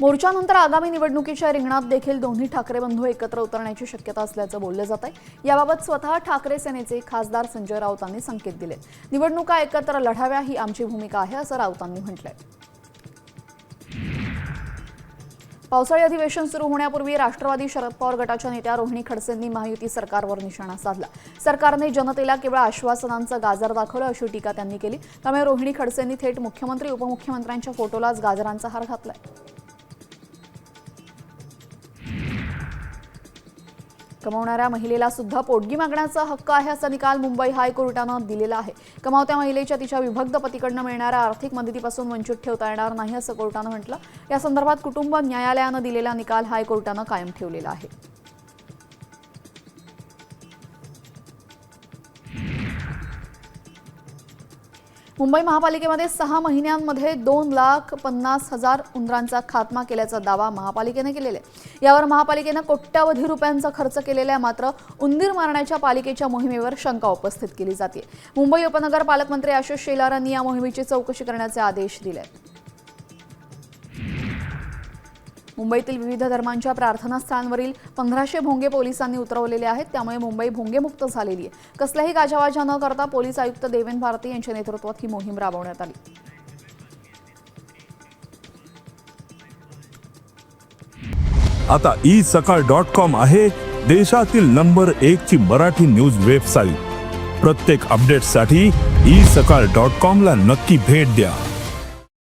मोर्चानंतर आगामी निवडणुकीच्या रिंगणात देखील दोन्ही ठाकरे बंधू एकत्र उतरण्याची शक्यता असल्याचं बोललं जात आहे. याबाबत स्वतः ठाकरे सेनेचे खासदार संजय राऊतांनी संकेत दिले निवडणुका एकत्र लढाव्या ही आमची भूमिका आहे असं राऊतांनी म्हटलंय. पावसाळी अधिवेशन सुरू होण्यापूर्वी राष्ट्रवादी शरद पवार गटाच्या नेत्या रोहिणी खडसेंनी महायुती सरकारवर निशाणा साधला. सरकारने जनतेला केवळ आश्वासनांचं गाजर दाखवलं अशी टीका त्यांनी केली. त्यामुळे रोहिणी खडसेंनी थेट मुख्यमंत्री उपमुख्यमंत्र्यांच्या फोटोलाच गाजरांचा हार घातलाय. कमावणाऱ्या महिलेला सुद्धा पोटगी मागण्याचा हक्क आहे असा निकाल मुंबई हायकोर्टानं दिलेला आहे. कमावत्या महिलेच्या तिच्या विभक्त पतीकडनं मिळणाऱ्या आर्थिक मदतीपासून वंचित ठेवता येणार नाही असं कोर्टानं म्हटलं. या संदर्भात कुटुंब न्यायालयानं दिलेला निकाल हायकोर्टानं कायम ठेवलेला आहे. मुंबई महापालिकेमध्ये सहा महिन्यांमध्ये दोन लाख पन्नास हजार उंदरांचा खात्मा केल्याचा दावा महापालिकेने केलेला आहे. यावर महापालिकेनं कोट्यावधी रुपयांचा खर्च केलेला आहे. मात्र उंदीर मारण्याच्या पालिकेच्या मोहिमेवर शंका उपस्थित केली जाते. मुंबई उपनगर पालकमंत्री आशिष शेलार यांनी या मोहिमेची चौकशी करण्याचे आदेश दिले आहेत मुंबईतील विविध धर्मांच्या प्रार्थनास्थळांवरील पंधराशे भोंगे पोलिसांनी उतरवलेले आहेत. त्यामुळे मुंबई भोंगेमुक्त झालेली आहे. कसलाही गाजावाजा न करता पोलीस आयुक्त देवेंद्र भारती यांच्या नेतृत्वात ही मोहीम राबवण्यात आली. आता ई सकाळ डॉट कॉम आहे देशातील नंबर एक ची मराठी न्यूज वेबसाईट. प्रत्येक अपडेटसाठी ई सकाळ डॉट कॉम ला नक्की भेट द्या.